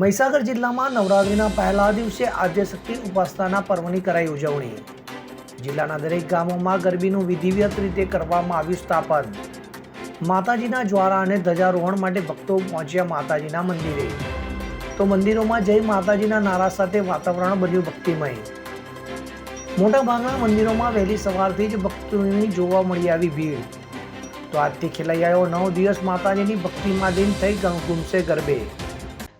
મહીસાગર જિલ્લામાં નવરાત્રિના પહેલા દિવસે આદ્યશક્તિ ઉપાસનાના પર્વની કરાઈ ઉજવણી. જિલ્લાના દરેક ગામોમાં ગરબીનું વિધિવત રીતે કરવામાં આવ્યું સ્થાપન. માતાજીના જ્વારા અને ધ્વજારોહણ માટે ભક્તો પહોંચ્યા માતાજીના મંદિરે. તો મંદિરોમાં જય માતાજીના નારા સાથે વાતાવરણ બન્યું ભક્તિમય. મોટાભાગના મંદિરોમાં વહેલી સવારથી જ ભક્તોની જોવા મળી આવી ભીડ. તો આજથી આવ્યો નવ દિવસ માતાજીની ભક્તિમાં દિન થઈ ગુમશે ગરબે.